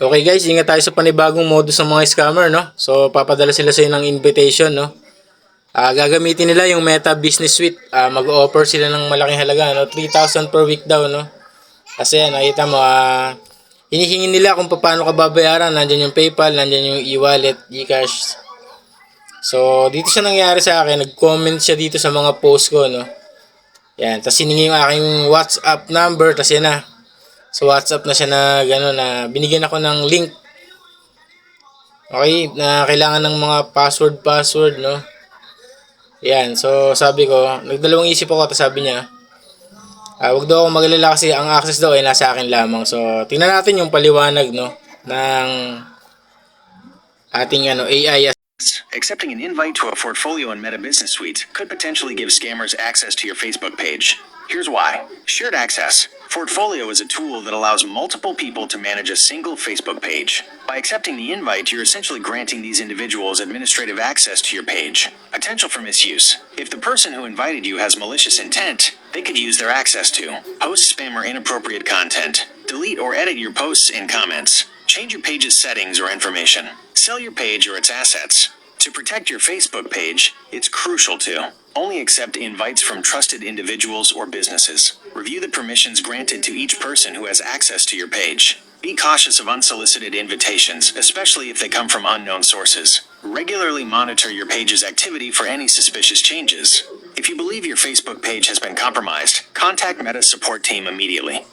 Okay guys, ingat tayo sa panibagong modus ng mga scammer, no? So, papadala sila sa ng invitation, no? Ah, gagamitin nila yung Meta Business Suite. Ah, mag-offer sila ng malaking halaga, no? 3,000 per week daw, no? Kasi yan, nakita mo, ah, hinihingi nila kung paano ka babayaran. Nandyan yung PayPal, nandyan yung e-wallet, Gcash. So, dito siya nangyari sa akin. Nag-comment siya dito sa mga post ko, no? Yan, tapos hiningi yung aking WhatsApp number, tapos yan na. So, WhatsApp na siya na, gano'n, na binigyan ako ng link. Okay, na kailangan ng mga password, password, no? Yan, so sabi ko, nagdalawang isip ako, tapos sabi niya, ah, wag daw ako magalala kasi ang access daw ay nasa akin lamang. So, tingnan natin yung paliwanag, no, ng ating ano, AI Accepting an invite to a portfolio in Meta Business Suite could potentially give scammers access to your Facebook page. Here's why. Shared access. Portfolio is a tool that allows multiple people to manage a single Facebook page. By accepting the invite, you're essentially granting these individuals administrative access to your page. Potential for misuse. If the person who invited you has malicious intent, they could use their access to post spam or inappropriate content, delete or edit your posts and comments, change your page's settings or information, sell your page or its assets. To protect your Facebook page, it's crucial to only accept invites from trusted individuals or businesses. Review the permissions granted to each person who has access to your page. Be cautious of unsolicited invitations, especially if they come from unknown sources. Regularly monitor your page's activity for any suspicious changes. If you believe your Facebook page has been compromised, contact Meta's support team immediately.